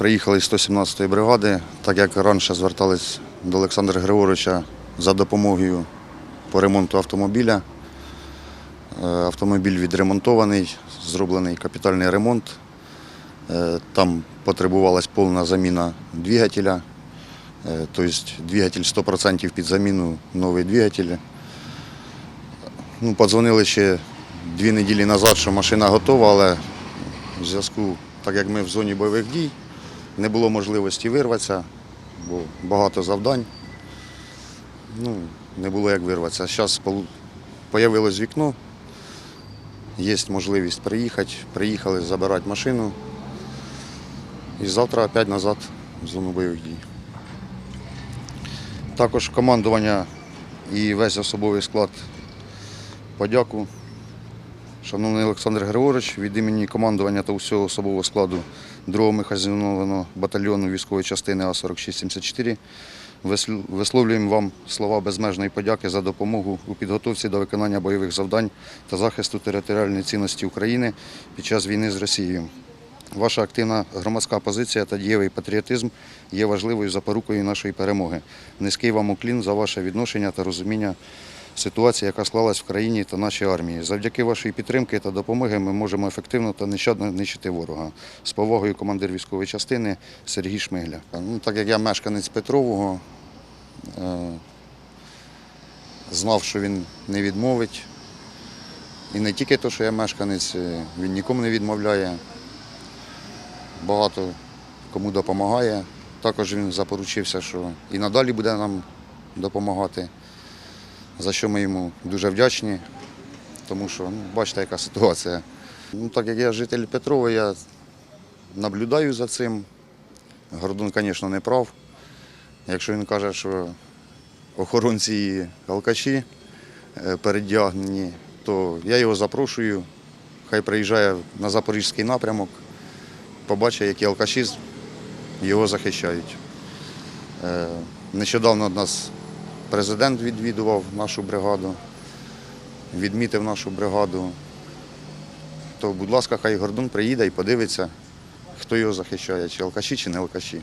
приїхали з 117-ї бригади, так як раніше звертались до Олександра Григоровича за допомогою по ремонту автомобіля. Е, Автомобіль відремонтований, зроблений капітальний ремонт. Е, Там потребувалась повна заміна двигателя. Е, Тобто двигатель 100% під заміну, новий двигатель. Ну, подзвонили ще дві неділі назад, що машина готова, але в зв'язку, так як ми в зоні бойових дій, не було можливості вирватися, бо багато завдань. Ну, не було як вирватися. Зараз з'явилось вікно, є можливість приїхати. Приїхали забирати машину. І завтра опять назад в зону бойових дій. Також командування і весь особовий склад подяку. Шановний Олександр Григорович, від імені командування та усього особового складу 2-го механізованого батальйону військової частини А4674 висловлюємо вам слова безмежної подяки за допомогу у підготовці до виконання бойових завдань та захисту територіальної цінності України під час війни з Росією. Ваша активна громадська позиція та дієвий патріотизм є важливою запорукою нашої перемоги. Низький вам уклін за ваше відношення та розуміння ситуації, яка склалась в країні та нашій армії. Завдяки вашій підтримки та допомоги ми можемо ефективно та нещадно нищити ворога. З повагою командир військової частини Сергій Шмигля. Ну, так як я мешканець Петрового, е, знав, що він не відмовить. І не тільки те, що я мешканець, е, він нікому не відмовляє багато кому допомагає. Також він запоручився, що і надалі буде нам допомагати, за що ми йому дуже вдячні, тому що ну, бачите, яка ситуація. Ну, так як я житель Петрова, я наблюдаю за цим. Гордон, звісно, не прав. Якщо він каже, що охоронці і алкаші е, передягнені, то я його запрошую, хай приїжджає на Запорізький напрямок побачить, які алкаші його захищають. Е, Нещодавно нас президент відвідував нашу бригаду, відмітив нашу бригаду. То, будь ласка, хай Гордон приїде і подивиться, хто його захищає, чи алкаші, чи не алкаші.